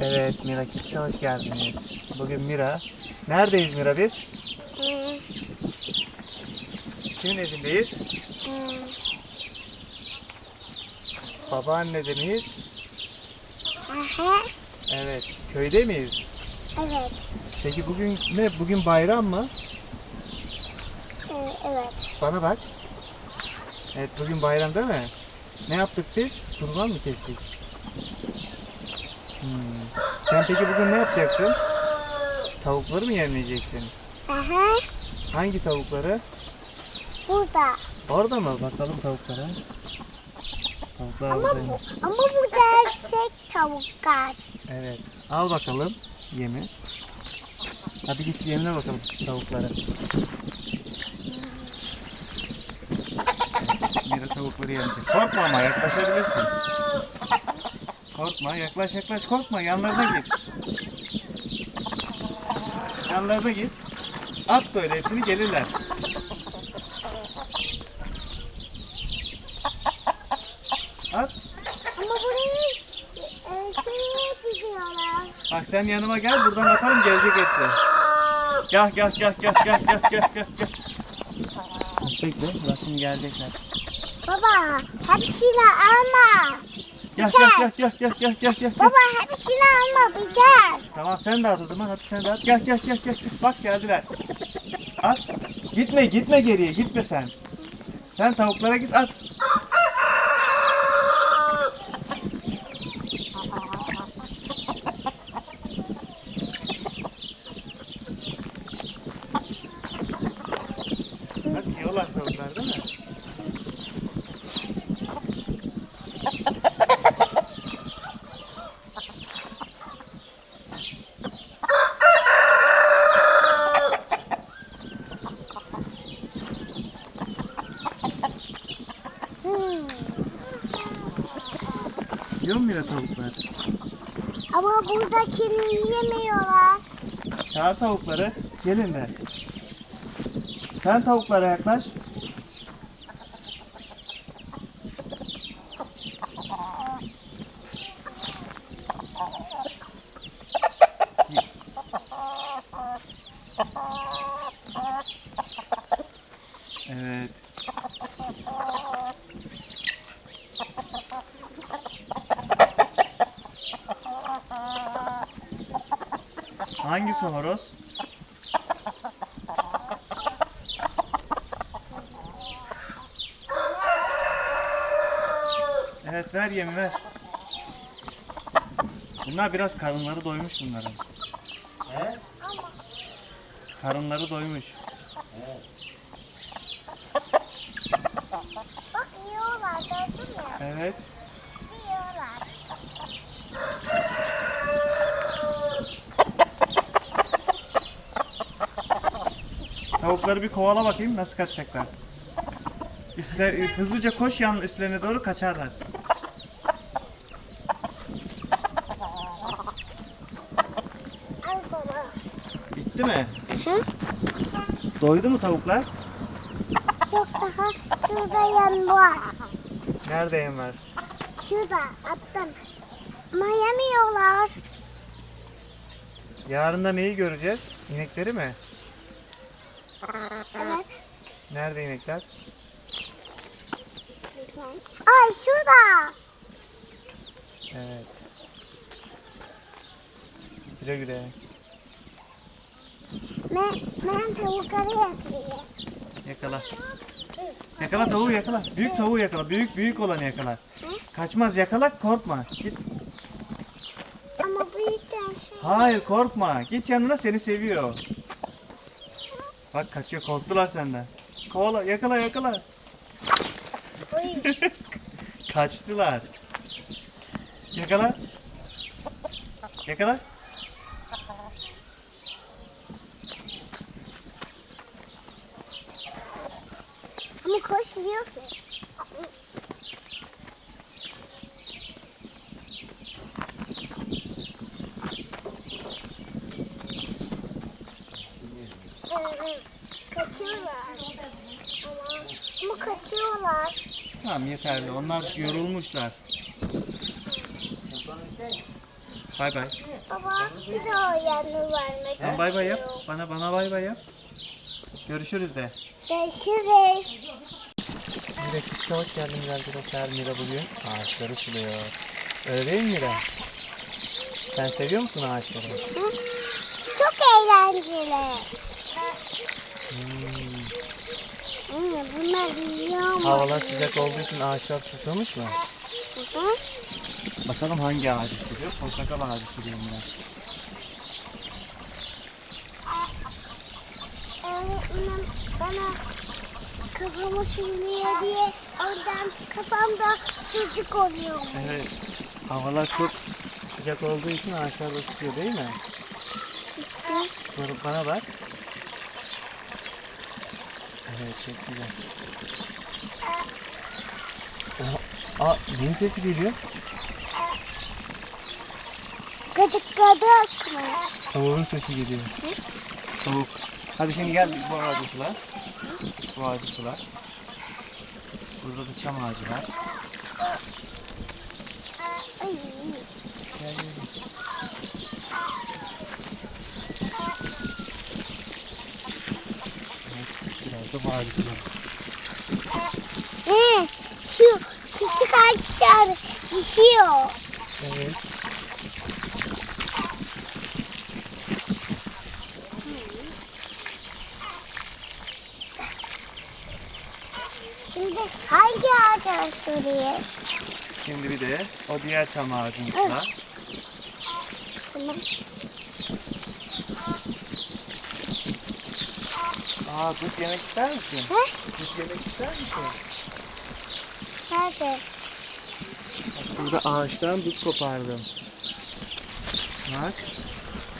Evet Mira Kids'e hoş geldiniz. Bugün Mira. Neredeyiz Mira biz? Hmm, Kimin evindeyiz? hmm. Babaannede miyiz? Aha, Evet. Köyde miyiz? evet. Peki bugün ne? Bugün bayram mı? Ee, evet. Bana bak. Evet bugün bayram değil mi? Ne yaptık biz? Kurban mı kestik? Hmm. Sen peki bugün ne yapacaksın? Tavukları mı yemleyeceksin? Aha, Hangi tavukları? burada. Orada mı? Bakalım tavuklara. Tavuklar Ama bu, ama bu gerçek tavuklar. Evet. Al bakalım yemi. Hadi git yemine bakalım tavuklara. Mira tavukları yemeyecek. Korkma ama yaklaşabilirsin. Korkma yaklaş yaklaş korkma yanlarına git. Yanlarına git. At böyle hepsini gelirler. At. Ama buraya e, ee, şey yapıyorlar. Bak sen yanıma gel buradan atarım gelecek hepsi. Gel gel gel gel gel gel gel gel. Bekle bak şimdi gelecekler. Baba, hepsini alma. Gel gel gel gel gel gel gel gel. Baba, hepsini alma, bir gel. Tamam sen de at o zaman hadi sen de at. Gel gel gel gel. Bak geldiler. At. Gitme gitme geriye gitme sen. Sen tavuklara git at. Bak yiyorlar tavuklar değil mi? Hmm. Yine tavuklar? Ama buradakini yemiyorlar. Çağır tavukları. Gelin de. Sen tavuklara yaklaş. Evet. Hangisi horoz? Evet ver yemi ver. Bunlar biraz karınları doymuş bunların. Karınları doymuş. Bak yiyorlar, gördün mü? Evet. Yiyorlar. Tavukları bir kovala bakayım nasıl kaçacaklar. Üstler, hızlıca koş yan üstlerine doğru kaçarlar. Bitti mi? Hı? Doydu mu tavuklar? Yok daha şurada yem var. Nerede yem var? Şurada attım. Ama yemiyorlar. Yarın da neyi göreceğiz? İnekleri mi? Nerede inekler? Ay şurada. Evet. Güle güle. Ben, ben tavukları yapayım. Yakala. Yakala tavuğu yakala. Büyük tavuğu yakala. Büyük büyük olanı yakala. Kaçmaz yakala korkma. Git. Ama büyükten şey. Hayır korkma. Git yanına seni seviyor. Bak kaçıyor korktular senden. Kovala yakala yakala. Uy. Kaçtılar. Yakala. Yakala. Ama koşmuyor ki. Kaçıyorlar. Ama, kaçıyorlar. Tamam yeterli. Onlar yorulmuşlar. Bay bay. Baba bir de o yanı vermek Tamam bay bay yap. istiyorum. Bana bana bay bay yap. Görüşürüz de. Görüşürüz. Mira Kids'e hoş geldiniz arkadaşlar. Mira bugün ağaçları suluyor. Öyle değil mi Mira? Sen seviyor musun ağaçları? Çok eğlenceli. Hmm. Hı, bunlar yiyor mu? Havalar sıcak olduğu için ağaçlar susamış mı? Hı hı. Bakalım hangi ağacı suluyor? Portakal ağacı suluyor Mira. Öğretmenim bana kafamı sürüyor diye oradan kafamda sucuk oluyor. Evet. Havalar çok sıcak olduğu için ağaçlar da susuyor değil mi? Dur bana bak. Evet çok güzel. Oha, Aa, neyin sesi geliyor? Gıdık gıdık mı? Tavuğun sesi geliyor. Tavuk. Hadi şimdi gel bu ağacı sula. Bu ağacı sula. Burada da çam ağacı var. Ay. Gel gel gel. Evet, ağacı sula. Hı, şu küçük ağaçlar düşüyor. Evet. Şimdi hangi ağaca sürüyor? Şimdi bir de o diğer çam ağacını sula. Tamam. Aa dut yemek ister misin? He? Dut yemek ister misin? Nerede? Bak burada ağaçtan dut kopardım. Bak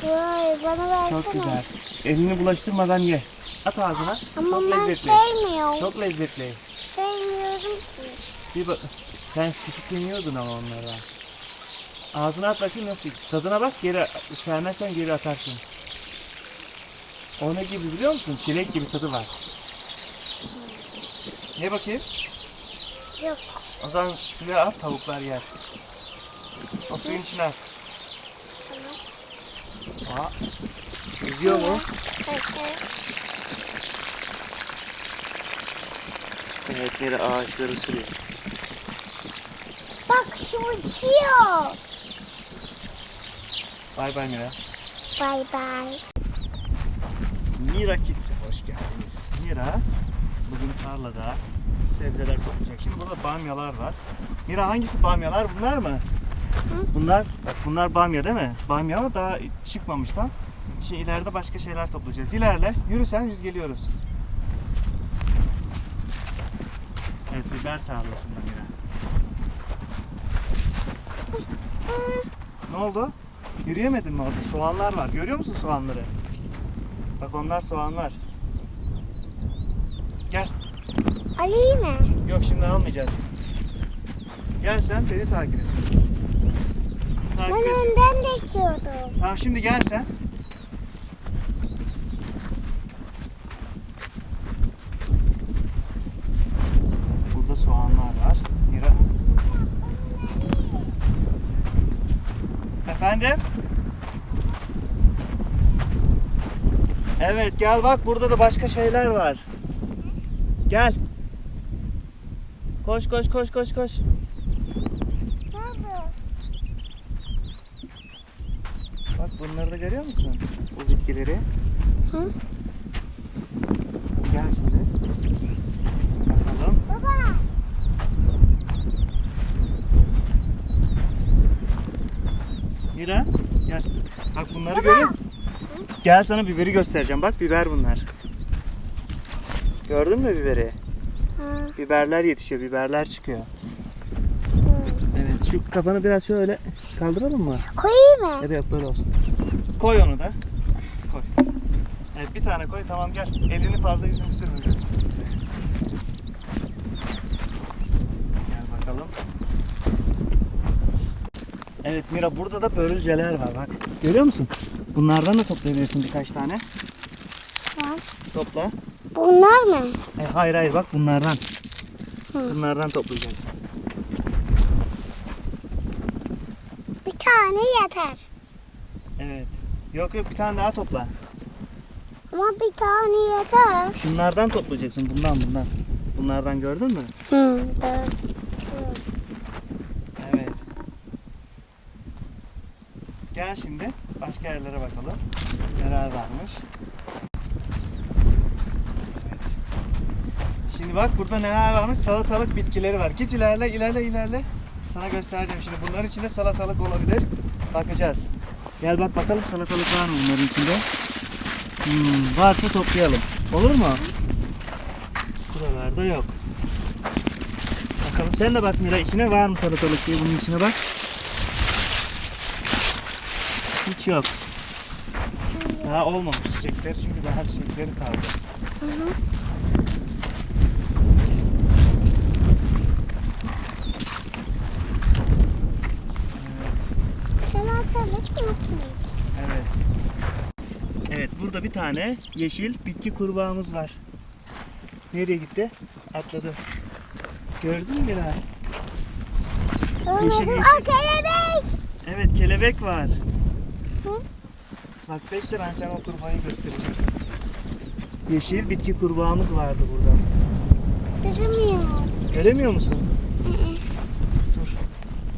Vay bana versene. çok güzel. Elini bulaştırmadan ye. At ağzına. Ama çok ben lezzetli. sevmiyorum. Çok lezzetli. Sevmiyorum ki. Bir bak. Sen küçükken yiyordun ama onları. Ağzına at bakayım nasıl. Tadına bak geri sevmezsen geri atarsın. O ne gibi biliyor musun? Çilek gibi tadı var. Ye bakayım. Yok. O zaman suya at tavuklar yer. O suyun içine at. Aa, yüzüyor mu? Yere ağaçları sürüyor. Bak şu uçuyor. Bay bay Mira. Bay bay. Mira Kids'e hoş geldiniz. Mira bugün tarlada sebzeler toplayacak. Şimdi burada bamyalar var. Mira hangisi bamyalar? Bunlar mı? Bunlar, bak bunlar bamya değil mi? Bamya ama daha çıkmamış tam. Şimdi ileride başka şeyler toplayacağız. İlerle, yürü sen biz geliyoruz. Evet, biber tarlasında Mira. Ne oldu? Yürüyemedin mi orada? Soğanlar var. Görüyor musun soğanları? Bak onlar soğanlar. Gel. Alayım mı? Yok şimdi almayacağız. Gel sen beni takip et. Takip Ben et. önden geçiyordum. Tamam şimdi gel sen. Burada soğanlar var. Mira. Efendim? Evet gel bak burada da başka şeyler var. Gel. Koş koş koş koş koş. Nerede? Bak bunları da görüyor musun? Bu bitkileri. Hı? Gel şimdi. Bakalım. Baba. Mira gel. Bak bunları görüyor musun? Gel sana biberi göstereceğim. Bak biber bunlar. Gördün mü biberi? Ha, Biberler yetişiyor. Biberler çıkıyor. hı. Evet şu kafanı biraz şöyle kaldıralım mı? Koyayım mı? Yok böyle olsun. Koy onu da. Koy. Evet bir tane koy tamam gel. Elini fazla yüzünü sürme. Gel bakalım. Evet Mira burada da börülceler var bak. Görüyor musun? Bunlardan da toplayabilirsin birkaç tane. Var. Topla. Bunlar mı? E, hayır hayır bak bunlardan. Hı. Bunlardan toplayacaksın. Bir tane yeter. Evet. Yok yok bir tane daha topla. Ama bir tane yeter. Şunlardan toplayacaksın. Bundan bundan. Bunlardan gördün mü? Hı. Evet. Gel şimdi başka yerlere bakalım. Neler varmış. Evet. Şimdi bak burada neler varmış. Salatalık bitkileri var. Git ilerle ilerle ilerle. Sana göstereceğim şimdi. Bunların içinde salatalık olabilir. Bakacağız. Gel bak bakalım salatalık var mı bunların içinde. Hmm, varsa toplayalım. Olur mu? Buralarda yok. Bakalım sen de bak Mira içine var mı salatalık diye bunun içine bak. Hiç yok. Daha olmamış çiçekler çünkü daha çiçekleri kaldı. Salatalık yokmuş. Evet. Evet burada bir tane yeşil bitki kurbağamız var. Nereye gitti? Atladı. Gördün mü Mira? Yeşil, Yeşil, yeşil. O kelebek. Evet kelebek var. Bak bekle ben sana o kurbağayı göstereceğim. Yeşil bitki kurbağamız vardı burada. Durmuyor. Göremiyor musun? Dur.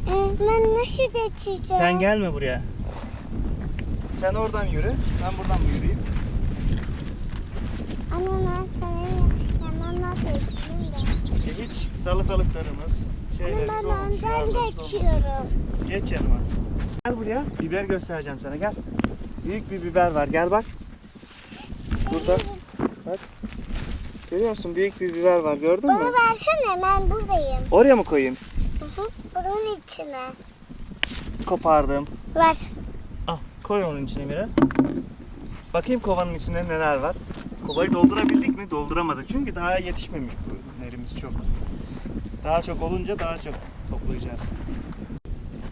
Ee, ben nasıl geçeceğim? Sen gelme buraya. Sen oradan yürü. Ben buradan mı yürüyeyim? Anne ben sana yanına geçeyim de. E hiç salatalıklarımız, Ama şeylerimiz ben olmamış. yağlarımız olmamış. geçiyorum. Geç yanıma. Gel buraya. Biber göstereceğim sana gel. Büyük bir biber var gel bak. Burada. Bak. Görüyor musun? Büyük bir biber var gördün Bana mü? versene ben buradayım. Oraya mı koyayım? Hı hı. Bunun içine. Kopardım. Ver. Al koy onun içine Mira. Bakayım kovanın içinde neler var. Kovayı doldurabildik mi? Dolduramadık. Çünkü daha yetişmemiş bu ürünlerimiz çok. Daha çok olunca daha çok toplayacağız.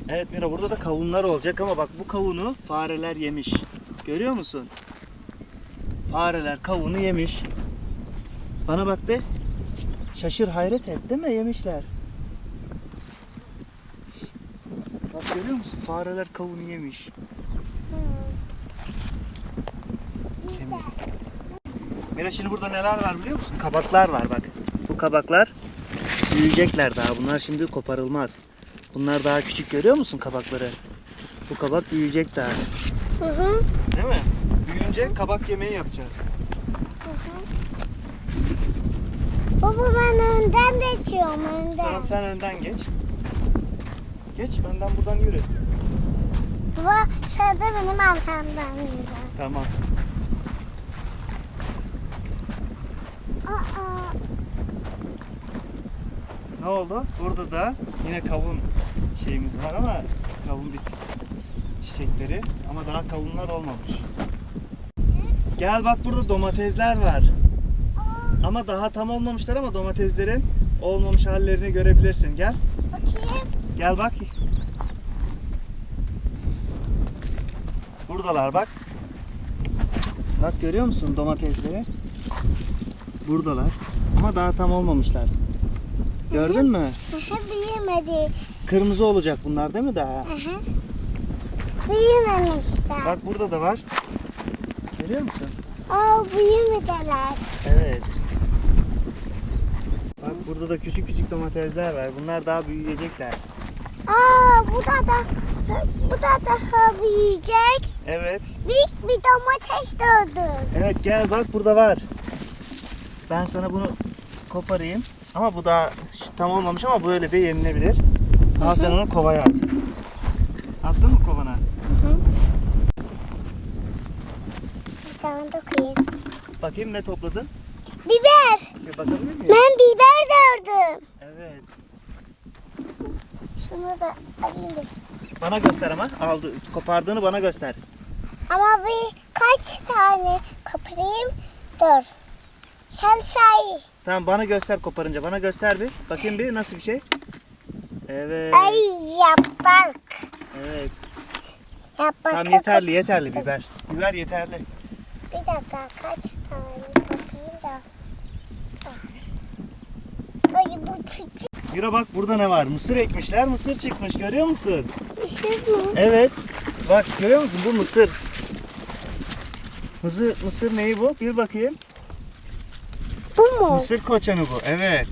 Evet Mira burada da kavunlar olacak ama bak bu kavunu fareler yemiş. Görüyor musun? Fareler kavunu yemiş. Bana bak be. Şaşır hayret et değil mi? Yemişler. Bak görüyor musun? Fareler kavunu yemiş. Mira şimdi burada neler var biliyor musun? Kabaklar var bak. Bu kabaklar büyüyecekler daha. Bunlar şimdi koparılmaz. Bunlar daha küçük görüyor musun kabakları? Bu kabak büyüyecek daha. Hı hı. Değil mi? Büyüyünce kabak yemeği yapacağız. Baba ben önden geçiyorum önden. Tamam sen önden geç. Geç benden buradan yürü. Baba sen de benim arkamdan yürü. Tamam. Aa, Ne oldu? Burada da yine kavun şeyimiz var ama kavun bir çiçekleri ama daha kavunlar olmamış. Gel bak burada domatesler var. Ama daha tam olmamışlar ama domateslerin olmamış hallerini görebilirsin. Gel. bakayım. Gel bak. Buradalar bak. Bak görüyor musun domatesleri? Buradalar. Ama daha tam olmamışlar. Gördün mü? Hı, Büyümedi. Kırmızı olacak bunlar değil mi daha? Hı hı. Büyümemişler. Bak burada da var. Görüyor musun? Aa büyümediler. Evet. Bak burada da küçük küçük domatesler var. Bunlar daha büyüyecekler. Aa bu da da bu da daha büyüyecek. Evet. Büyük bir domates gördüm. Evet gel bak burada var. Ben sana bunu koparayım. Ama bu daha tam olmamış ama böyle de yenilebilir. Al sen onu kovaya at. Attın mı kovana? Tane dokuyayım. Bakayım ne topladın? Biber. Bir bakabilir miyim? Ben biber gördüm. Evet. Şunu da alayım. Bana göster ama. Aldı. Kopardığını bana göster. Ama bir kaç tane kapatayım? Dur. Sen say. Tamam bana göster koparınca. Bana göster bir. Bakayım bir nasıl bir şey. Evet. Ay yaprak. Evet. Yaprak. Tamam yeterli yeterli biber. Biber yeterli. Bir dakika kaç tane kapayım da. Ah. Ay bu küçük. Yürü bak burada ne var? Mısır ekmişler. Mısır çıkmış görüyor musun? Mısır mı? Evet. Bak görüyor musun bu mısır. Mısır, mısır neyi bu? Bir bakayım. Bu mu? Mısır koçanı bu. Evet.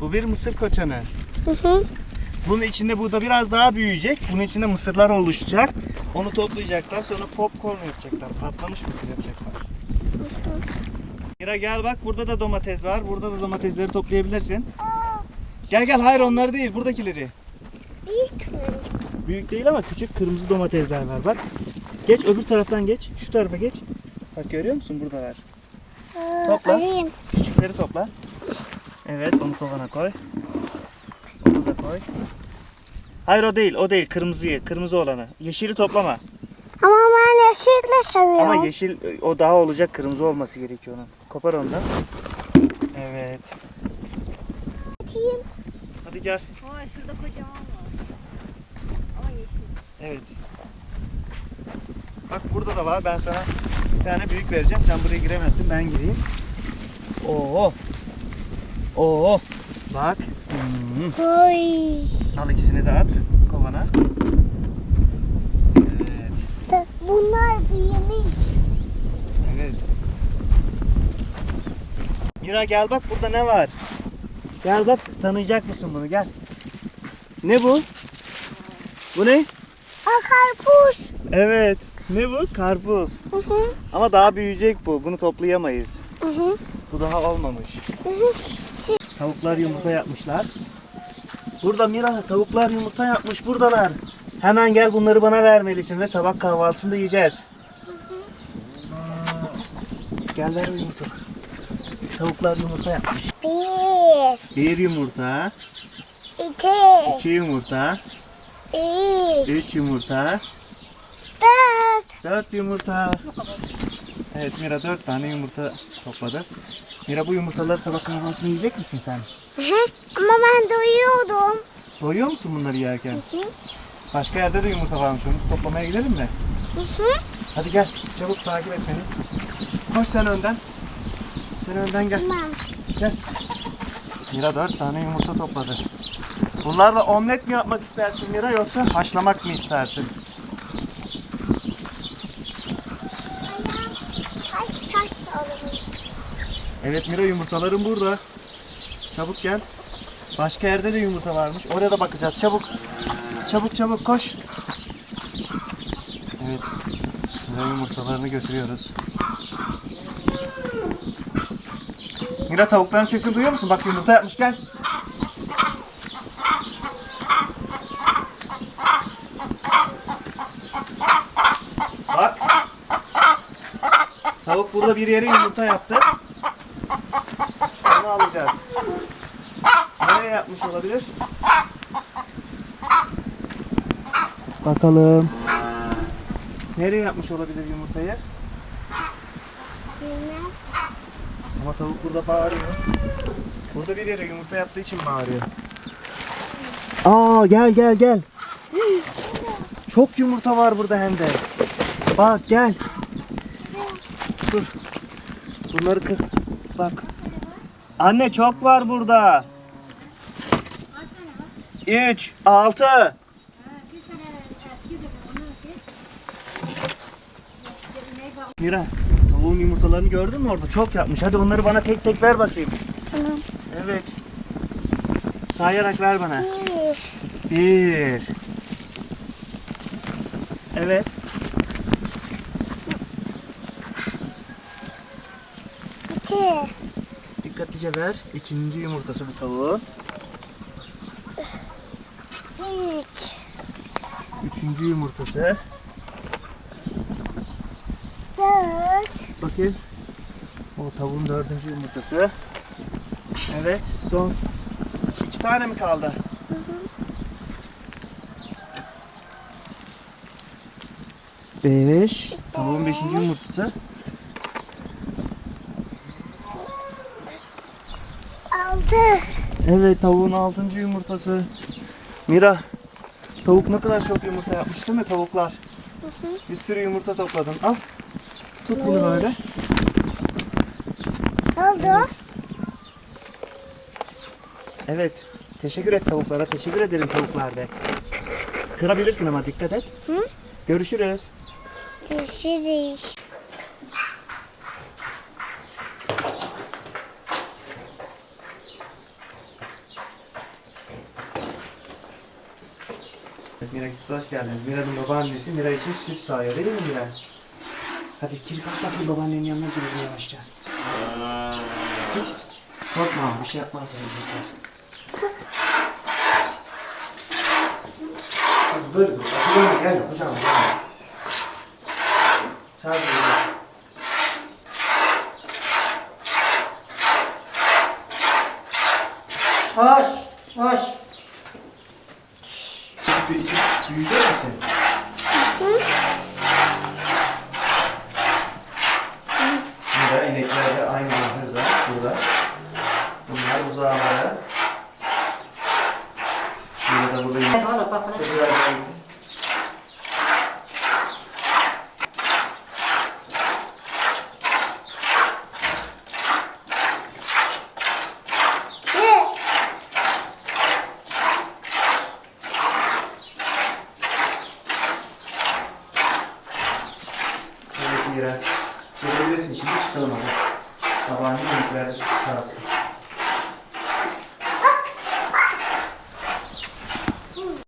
Bu bir mısır koçanı. Hı hı. Bunun içinde burada biraz daha büyüyecek. Bunun içinde mısırlar oluşacak. Onu toplayacaklar. Sonra popcorn yapacaklar. Patlamış mısır yapacaklar. Mira gel bak burada da domates var. Burada da domatesleri toplayabilirsin. Gel gel hayır onlar değil buradakileri. Büyük mü? Büyük değil ama küçük kırmızı domatesler var bak. Geç öbür taraftan geç. Şu tarafa geç. Bak görüyor musun burada var. Aa, Topla. Alayım. Küçükleri topla. Evet onu kovana koy. Koy. Hayır o değil o değil kırmızıyı kırmızı olanı. Yeşili toplama. Ama ben yeşille seviyorum. Ama yeşil o daha olacak kırmızı olması gerekiyor onun. Kopar ondan. Evet. Atayım. Hadi gel. Aa şurada kocaman var. Ama yeşil. Evet. Bak burada da var. Ben sana bir tane büyük vereceğim. Sen buraya giremezsin. Ben gireyim. Oo. Oo. Bak. Oy. Al ikisini de at kovana. Evet. Bunlar büyümüş. Evet. Mira gel bak burada ne var? Gel bak tanıyacak mısın bunu gel. Ne bu? Bu ne? Aa karpuz. Evet. Ne bu? Karpuz. Hı hı. Ama daha büyüyecek bu. Bunu toplayamayız. Hı hı. Bu daha olmamış. Hı hı. Tavuklar yumurta yapmışlar. Burada Mira tavuklar yumurta yapmış buradalar. Hemen gel bunları bana vermelisin ve sabah kahvaltısında yiyeceğiz. Gel ver o yumurta. Tavuklar yumurta yapmış. Bir, Bir yumurta, iki, iki yumurta, üç, üç yumurta, dört. dört yumurta. Evet Mira dört tane yumurta topladı. Mira bu yumurtaları sabah kahvaltısında yiyecek misin sen? Hı hı. Ama ben doyuyordum. Doyuyor musun bunları yerken? Hı hı. Başka yerde de yumurta varmış. Onu toplamaya gidelim mi? Hı hı. Hadi gel. Çabuk takip et beni. Koş sen önden. Sen önden gel. Tamam. Gel. Mira dört tane yumurta topladı. Bunlarla omlet mi yapmak istersin Mira yoksa haşlamak mı istersin? Kaç kaç alırım. Evet Mira yumurtaların burada. Çabuk gel. Başka yerde de yumurta varmış. Oraya da bakacağız. Çabuk. Çabuk çabuk koş. Evet. Mira yumurtalarını götürüyoruz. Mira tavukların sesini duyuyor musun? Bak yumurta yapmış gel. Bak. Tavuk burada bir yere yumurta yaptı. Onu alacağız. Nereye yapmış olabilir? Bakalım. Nereye yapmış olabilir yumurtayı? Bilmem. Ama tavuk burada bağırıyor. Burada bir yere yumurta yaptığı için bağırıyor. Aa gel gel gel. Çok yumurta var burada hem de. Bak gel. Dur. Bunları kır. Bak. Anne çok var burada. 3, 6. Mira, tavuğun yumurtalarını gördün mü orada? Çok yapmış. Hadi onları bana tek tek ver bakayım. Tamam. Evet. Sayarak ver bana. Bir, Bir. Evet. iki, Ver. İkinci yumurtası bu tavuğun. üç, Üçüncü yumurtası. dört, Bakayım. O tavuğun dördüncü yumurtası. Evet. Son. İki tane mi kaldı? Beş. Tavuğun beşinci yumurtası. Altı. Evet tavuğun altıncı yumurtası. Mira. Tavuk ne kadar çok yumurta yapmış değil mi tavuklar? Bir sürü yumurta topladın. Al. Tut bunu böyle. Oldu? Evet. Teşekkür et tavuklara. Teşekkür ederim tavuklar de. Kırabilirsin ama dikkat et. Hı? Görüşürüz. Görüşürüz. Mira Kids hoş geldin. Mira'nın babaannesi Mira için süt sağıyor değil mi Mira? Hadi gir bak bakayım babaannenin yanına girelim yavaşça. Git. Korkma bir şey yapmaz sana yeter. Kız böyle dur. Gelme kucağıma gelme.